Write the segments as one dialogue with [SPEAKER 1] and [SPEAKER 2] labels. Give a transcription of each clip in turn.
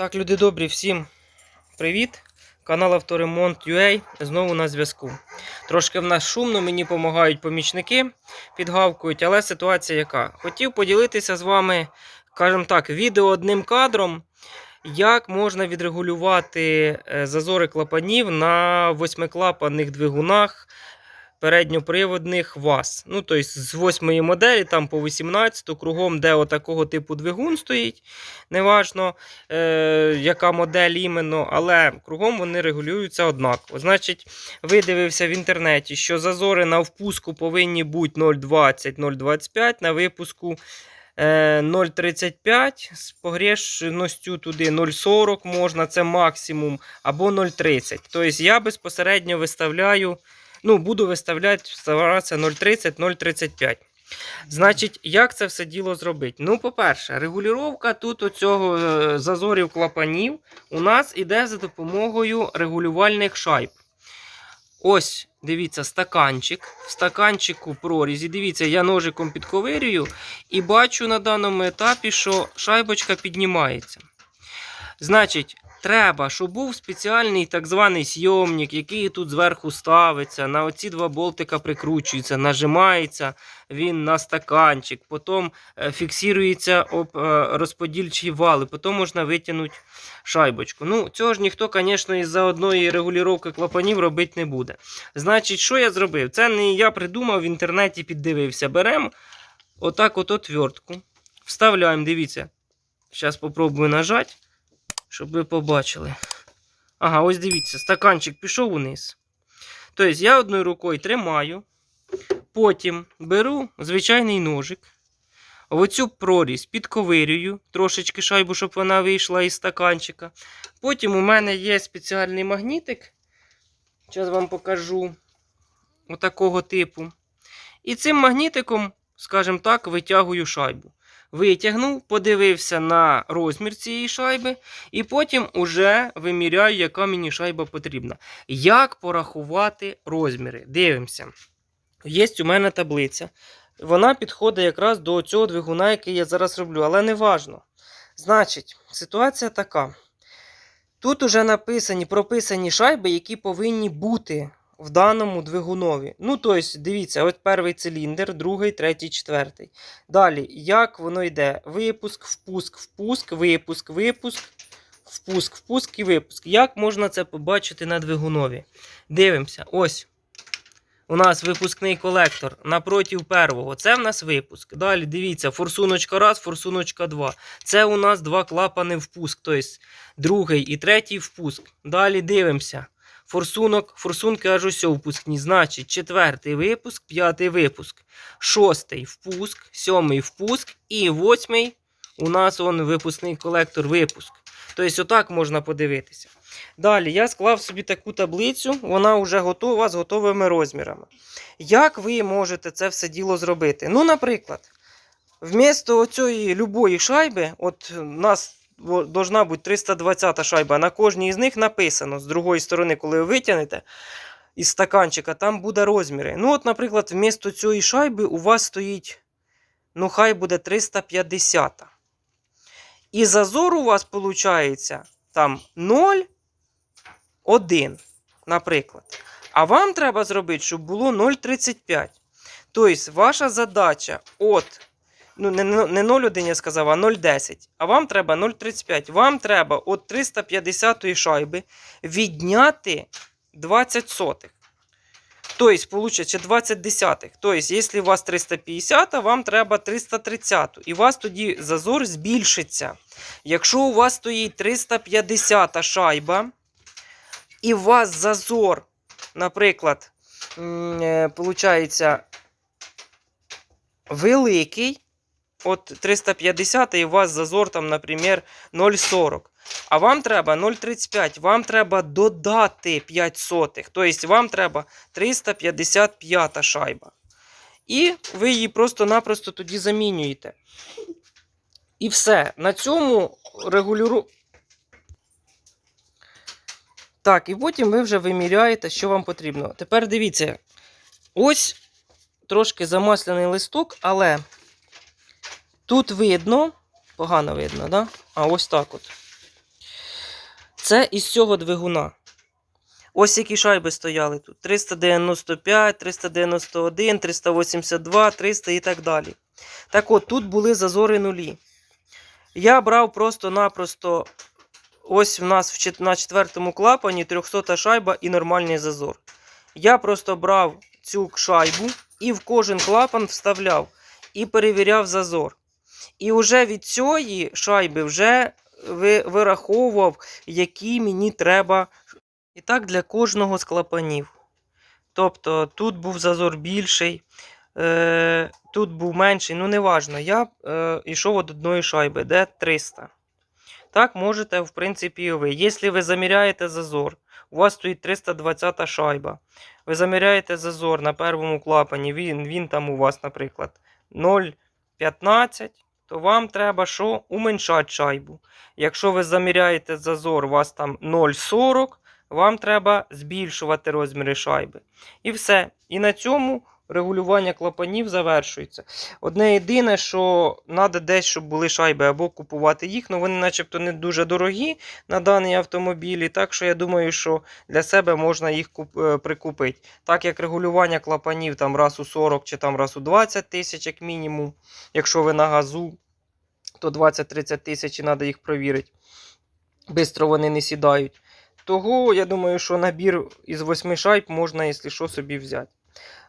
[SPEAKER 1] Так, люди добрі, всім привіт! Канал Авторемонт UA знову на зв'язку. Трошки в нас шумно, мені допомагають помічники, підгавкують, але ситуація яка? Хотів поділитися з вами, скажімо так, відео одним кадром, як можна відрегулювати е, зазори клапанів на восьмиклапанних двигунах передньоприводних ВАЗ. Ну, тобто з восьмої моделі, там по 18 кругом, де отакого типу двигун стоїть. Неважно, е, яка модель іменно, але кругом вони регулюються однаково. Значить, видивився в інтернеті, що зазори на впуску повинні бути 0,20-0,25, на випуску е, 0,35 з погрешністю туди 0,40 можна, це максимум, або 0,30. Тобто я безпосередньо виставляю, ну, буду виставляти, старатися 0,30-0,35. Значить, як це все діло зробити? Ну, по-перше, регулювання тут оцього е, зазорів клапанів у нас іде за допомогою регулювальних шайб. Ось, дивіться, стаканчик. В стаканчику прорізі. Дивіться, я ножиком підковирюю і бачу на даному етапі, що шайбочка піднімається. Значить, треба, щоб був спеціальний так званий сйомник, який тут зверху ставиться. На оці два болтика прикручується, нажимається він на стаканчик, потім е, фіксується об е, розподільчі вали, потім можна витягнути шайбочку. Ну, цього ж ніхто, звісно, із-за одної регулювання клапанів робити не буде. Значить, що я зробив? Це не я придумав, в інтернеті піддивився. Беремо отак от отвертку, вставляємо, дивіться. Зараз спробую нажати, щоб ви побачили. Ага, ось дивіться, стаканчик пішов униз. Тобто я одною рукою тримаю, потім беру звичайний ножик. Оцю прорізь підковирюю трошечки шайбу, щоб вона вийшла із стаканчика. Потім у мене є спеціальний магнітик. Зараз вам покажу отакого типу. І цим магнітиком, скажімо так, витягую шайбу. Витягнув, подивився на розмір цієї шайби, і потім уже виміряю, яка мені шайба потрібна. Як порахувати розміри? Дивимося. Є у мене таблиця. Вона підходить якраз до цього двигуна, який я зараз роблю, але не важно. Значить, ситуація така. Тут уже написані, прописані шайби, які повинні бути в даному двигунові. Ну, тобто, дивіться, от перший циліндр, другий, третій, четвертий. Далі, як воно йде? Випуск, впуск, впуск, випуск, випуск, впуск, впуск і випуск. Як можна це побачити на двигунові? Дивимося, ось. У нас випускний колектор напротив первого. Це в нас випуск. Далі дивіться, форсуночка раз, форсуночка 2. Це у нас два клапани впуск. Тобто другий і третій впуск. Далі дивимося. Форсунок, форсунки аж усе впускні. Значить, четвертий випуск, п'ятий випуск, шостий впуск, сьомий впуск і восьмий у нас он випускний колектор випуск. Тобто, отак можна подивитися. Далі я склав собі таку таблицю, вона вже готова з готовими розмірами. Як ви можете це все діло зробити? Ну, наприклад, вмісто оцієї любої шайби, от у нас должна бути 320 шайба, на кожній з них написано з другої сторони, коли ви витягнете із стаканчика, там буде розміри. Ну, от, наприклад, вмісто цієї шайби у вас стоїть, ну, хай буде 350. І зазор у вас виходить там 0, 1, наприклад. А вам треба зробити, щоб було 0,35. Тобто, ваша задача от, ну не, не 0,1 я сказав, а 0,10. А вам треба 0,35. Вам треба от 350-ї шайби відняти 20 сотих. Тобто, получиться 20 десятих. Тобто, якщо у вас 350, вам треба 330. І у вас тоді зазор збільшиться. Якщо у вас стоїть 350 шайба, і у вас зазор, наприклад, м, е, великий, от 350 і у вас зазор там, наприклад, 0,40. А вам треба 0,35, вам треба додати 5 сотих. Тобто вам треба 355 шайба. І ви її просто-напросто тоді замінюєте. І все. На цьому регулюру. Так, і потім ви вже виміряєте, що вам потрібно. Тепер дивіться. Ось трошки замасляний листок, але тут видно, погано видно, да? а ось так от. Це із цього двигуна. Ось які шайби стояли тут: 395, 391, 382, 300 і так далі. Так от, тут були зазори нулі. Я брав просто-напросто. Ось в нас на четвертому клапані 300 шайба і нормальний зазор. Я просто брав цю шайбу і в кожен клапан вставляв і перевіряв зазор. І вже від цієї шайби вже вираховував, які мені треба. І так для кожного з клапанів. Тобто тут був зазор більший, е, тут був менший, ну неважно. Я е, йшов від одної шайби, де 300. Так можете, в принципі, і ви. Якщо ви заміряєте зазор, у вас стоїть 320 шайба. Ви заміряєте зазор на першому клапані, він, він там у вас, наприклад, 0,15, то вам треба що? Уменьшати шайбу. Якщо ви заміряєте зазор, у вас там 0,40, вам треба збільшувати розміри шайби. І все. І на цьому регулювання клапанів завершується. Одне єдине, що треба десь, щоб були шайби, або купувати їх, але вони начебто не дуже дорогі на даний автомобілі. Так що я думаю, що для себе можна їх е, прикупити. Так як регулювання клапанів там раз у 40 чи там раз у 20 тисяч, як мінімум. Якщо ви на газу, то 20-30 тисяч і треба їх провірити. Бистро вони не сідають. Того, я думаю, що набір із 8 шайб можна, якщо що, собі взяти.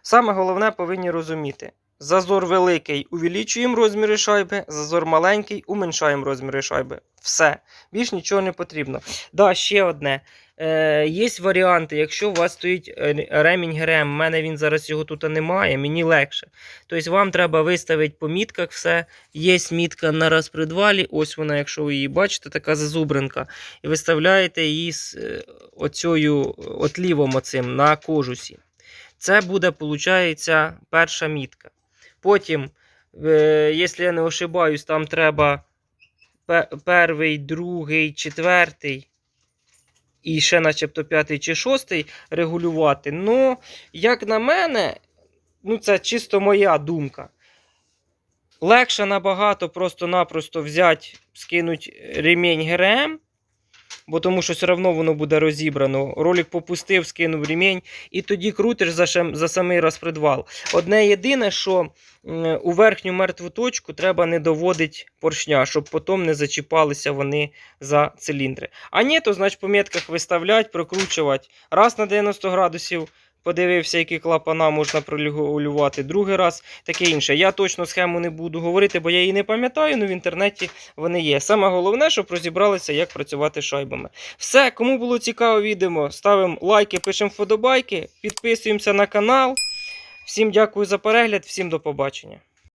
[SPEAKER 1] Саме головне повинні розуміти. Зазор великий увеличуємо розміри шайби, зазор маленький уменьшаємо розміри шайби. Все. Більш нічого не потрібно. Да, ще одне. Е, є варіанти, якщо у вас стоїть е, ремінь ГРМ, у мене він зараз його тут немає, мені легше. Тобто вам треба виставити по мітках все. Є мітка на розпредвалі, ось вона, якщо ви її бачите, така зазубринка. І виставляєте її з е, оцею отлівом оцим на кожусі. Це буде, виходить, перша мітка. Потім, е, якщо я не ошибаюсь, там треба перший, другий, четвертий. І ще, начебто, п'ятий чи шостий регулювати. Ну, як на мене, ну це чисто моя думка. Легше набагато просто-напросто взяти, скинути ремінь ГРМ, бо тому що все одно воно буде розібрано. Ролик попустив, скинув ремінь, і тоді крутиш за, шам- за самий розпредвал. Одне єдине, що у верхню мертву точку треба не доводити поршня, щоб потім не зачіпалися вони за циліндри. А ні, то значить по метках виставляти, прокручувати. Раз на 90 градусів подивився, які клапана можна прорегулювати. Другий раз таке інше. Я точно схему не буду говорити, бо я її не пам'ятаю, але в інтернеті вони є. Саме головне, щоб розібралися, як працювати шайбами. Все, кому було цікаво відео, ставимо лайки, пишемо вподобайки, підписуємося на канал. Всім дякую за перегляд, всім до побачення.